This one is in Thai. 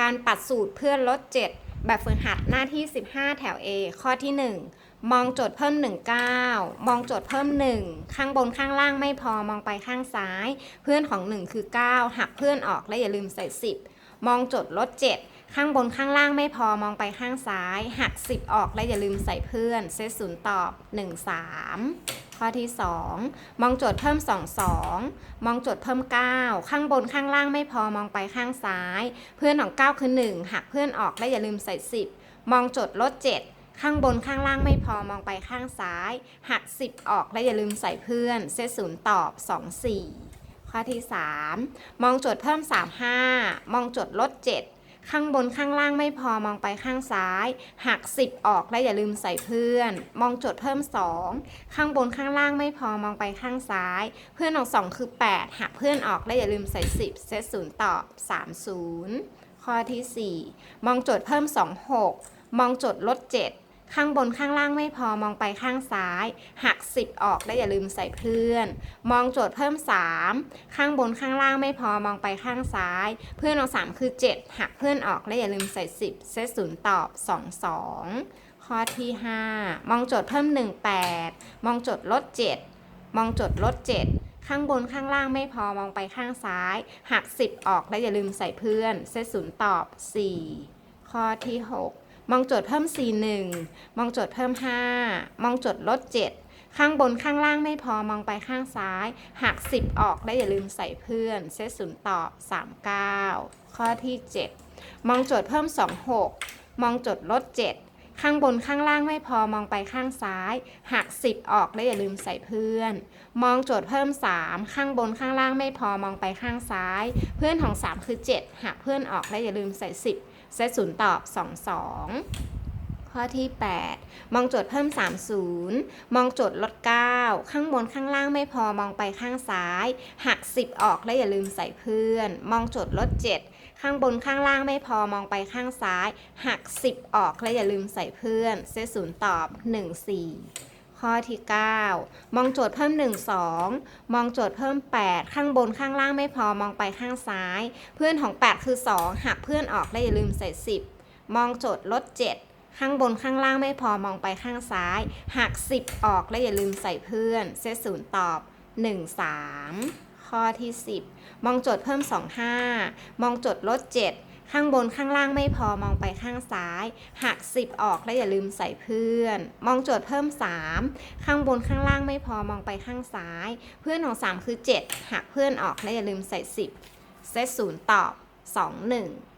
การปัดสูตรเพื่อลด 7 แบบฝึกหัดหน้าที่ 15 แถว A ข้อที่ 1 มองโจทย์เพิ่ม 1 9 มองโจทย์เพิ่ม 1 ข้างบนข้างล่างไม่พอมองไปข้างซ้าย เพื่อนของ 1 คือ 9 หักเพื่อนออกและอย่าลืมใส่ 10 มองโจทย์ลด 7 ข้างบนข้างล่างไม่พอมองไปข้างซ้าย หัก 10 ออกและอย่าลืมใส่เพื่อน เซตศูนย์ตอบ 1 3 ข้อที่ 2 มองโจทย์เพิ่ม 2 2 มองโจทย์เพิ่ม 9 ข้างบนข้างล่างไม่พอมองไปข้างซ้าย เพื่อนของ 9 คือ 1 หักเพื่อนออกและอย่าลืมใส่ 10 มองโจทย์ลด 7 ข้างบนข้างล่างไม่พอมองไปข้างซ้าย หัก 10 ออกและอย่าลืมใส่เพื่อนเซตศูนย์ตอบ 2 4 ข้อที่ 3 มองโจทย์เพิ่ม 3 5 มองโจทย์ลด 7 ข้างบนข้างล่างไม่พอมองไปข้างซ้าย หัก 10 ออกและอย่าลืมใส่เพื่อน มองโจทย์เพิ่ม 2 ข้างบนข้างล่างไม่พอมองไปข้างซ้าย เพื่อนของ 2 คือ 8 หักเพื่อนออกและอย่าลืมใส่ 10 เซตศูนย์ตอบ 30 ข้อที่ 4 มองโจทย์เพิ่ม 2 6 มองโจทย์ลด 7 ข้างบนข้างล่างไม่พอมองไปข้างซ้าย หัก 10 ออกและอย่าลืมใส่เพื่อน มองโจทย์เพิ่ม 3 ข้างบนข้างล่างไม่พอมองไปข้างซ้าย เพื่อนของ3คือ 7 หักเพื่อนออกและอย่าลืมใส่ 10 เซตศูนย์ตอบ 2 2 ข้อที่ 5 มองโจทย์เพิ่ม 1 8 มองโจทย์ลด 7 มองโจทย์ลด 7ข้างบนข้างล่างไม่พอมองไปข้างซ้าย หัก 10 ออกและอย่าลืมใส่เพื่อน เซตศูนย์ตอบ 4 ข้อที่ 6 มองโจทย์เพิ่ม 4 1 มองโจทย์เพิ่ม 5 มองโจทย์ลด 7 ข้างบนข้างล่างไม่พอมองไปข้างซ้ายหัก 10 ออกและอย่าลืมใส่เพื่อน เซตศูนย์ตอบ 39 ข้อที่ 7 มองโจทย์เพิ่ม 2 6 มองโจทย์ลด 7 ข้างบนข้างล่างไม่พอมองไปข้างซ้าย หัก 10 ออกแล้วอย่าลืมใส่เพื่อน มองโจทย์เพิ่ม 3 ข้างบนข้างล่างไม่พอมองไปข้างซ้าย เพื่อนของ 3 คือ 7 หักเพื่อนออกแล้วอย่าลืมใส่ 10เซตศูนย์ตอบ 2 2 ข้อที่ 8 มองโจทย์เพิ่ม 30 มองโจทย์ลด 9 ข้างบนข้างล่างไม่พอมองไปข้างซ้าย หัก 10 ออกและอย่าลืมใส่เพื่อน มองโจทย์ลด 7 ข้างบนข้างล่างไม่พอมองไปข้างซ้าย หัก 10 ออกและอย่าลืมใส่เพื่อน เซตศูนย์ตอบ 1 4ข้อที่ 9 มองโจทย์เพิ่ม 1 2 มองโจทย์เพิ่ม 8 ข้างบนข้างล่างไม่พอมองไปข้างซ้าย เพื่อนของ 8 คือ 2 หักเพื่อนออกและอย่าลืมใส่ 10 มองโจทย์ลด 7 ข้างบนข้างล่างไม่พอมองไปข้างซ้ายหัก 10 ออกและอย่าลืมใส่เพื่อน เซตศูนย์ตอบ 1 3 ข้อที่ 10 มองโจทย์เพิ่ม 2 5 มองโจทย์ลด 7 ข้างบนข้างล่างไม่พอมองไปข้างซ้ายหัก 10 ออกและอย่าลืมใส่เพื่อน มองโจทย์เพิ่ม 3 ข้างบนข้างล่างไม่พอมองไปข้างซ้าย เพื่อนของ 3 คือ 7หักเพื่อนออกและอย่าลืมใส่ 10 เซตศูนย์ตอบ 2 1